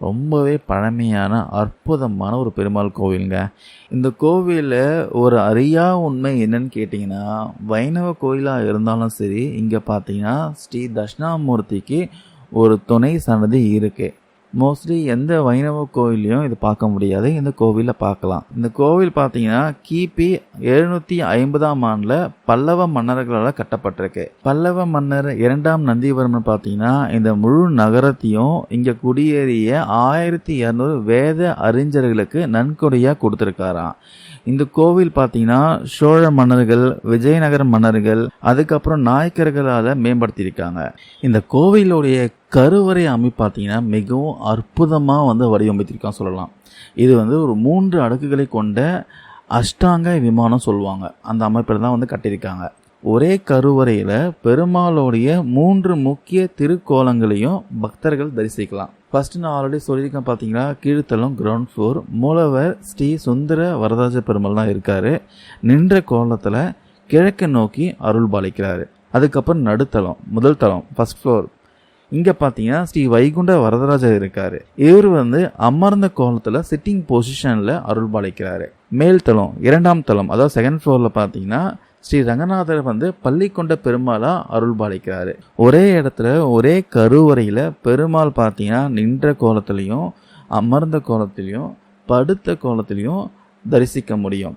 ரொம்பவே பழமையான அற்புதமான ஒரு பெருமாள் கோவிலுங்க. இந்த கோவிலில் ஒரு அரியா உண்மை என்னன்னு கேட்டிங்கன்னா வைணவ கோயிலாக இருந்தாலும் சரி இங்கே பார்த்தீங்கன்னா ஸ்ரீ தட்சிணாமூர்த்திக்கு ஒரு துணை சன்னதி இருக்குது மோஸ்ட்லி எந்த வைணவ கோவிலையும் இது பார்க்க முடியாது. இந்த கோவிலில் பார்க்கலாம். இந்த கோவில் பார்த்தீங்கன்னா கிபி எழுநூற்றி ஐம்பதாம் ஆண்டில் பல்லவ மன்னர்களால் கட்டப்பட்டிருக்கு. பல்லவ மன்னர் இரண்டாம் நந்திவர்மன் பார்த்தீங்கன்னா இந்த முழு நகரத்தையும் இங்கே குடியேறிய ஆயிரத்தி இரநூறு வேத அறிஞர்களுக்கு நன்கொடையாக கொடுத்துருக்காராம். இந்த கோவில் பார்த்தீங்கன்னா சோழ மன்னர்கள் விஜயநகர மன்னர்கள் அதுக்கப்புறம் நாயக்கர்களால் மேம்படுத்தியிருக்காங்க. இந்த கோவிலுடைய கருவறை அமைப்பு பார்த்திங்கன்னா மிகவும் அற்புதமாக வந்து வடிவமைத்திருக்கான்னு சொல்லலாம். இது வந்து ஒரு மூன்று அடுக்குகளை கொண்ட அஷ்டாங்க விமானம் சொல்லுவாங்க. அந்த அமைப்பில் தான் வந்து கட்டியிருக்காங்க. ஒரே கருவறையில் பெருமாளுடைய மூன்று முக்கிய திருக்கோலங்களையும் பக்தர்கள் தரிசிக்கலாம். ஃபர்ஸ்ட் நான் ஆல்ரெடி சொல்லியிருக்கேன் பார்த்தீங்கன்னா கீழ்த்தளம் கிரவுண்ட் ஃப்ளோர் மூலவர் ஸ்ரீ சுந்தர வரதராஜ பெருமாள் தான் இருக்கார். நின்ற கோலத்தில் கிழக்கு நோக்கி அருள் பாலிக்கிறாரு அதுக்கப்புறம் நடுத்தளம் முதல் தளம் ஃபஸ்ட் ஃப்ளோர் இங்கே பார்த்தீங்கன்னா ஸ்ரீ வைகுண்ட வரதராஜர் இருக்கார். இவர் வந்து அமர்ந்த கோலத்தில் சிட்டிங் பொசிஷனில் அருள் பாலிக்கிறாரு மேல் தளம் இரண்டாம் தளம் அதாவது செகண்ட் ஃப்ளோரில் பார்த்தீங்கன்னா ஸ்ரீ ரங்கநாதர் வந்து பள்ளிக்கொண்ட பெருமாளா அருள் பாலிக்கிறாரு ஒரே இடத்துல ஒரே கருவறையில் பெருமாள் பார்த்தீங்கன்னா நின்ற கோலத்திலையும் அமர்ந்த கோலத்திலையும் படுத்த கோலத்திலையும் தரிசிக்க முடியும்.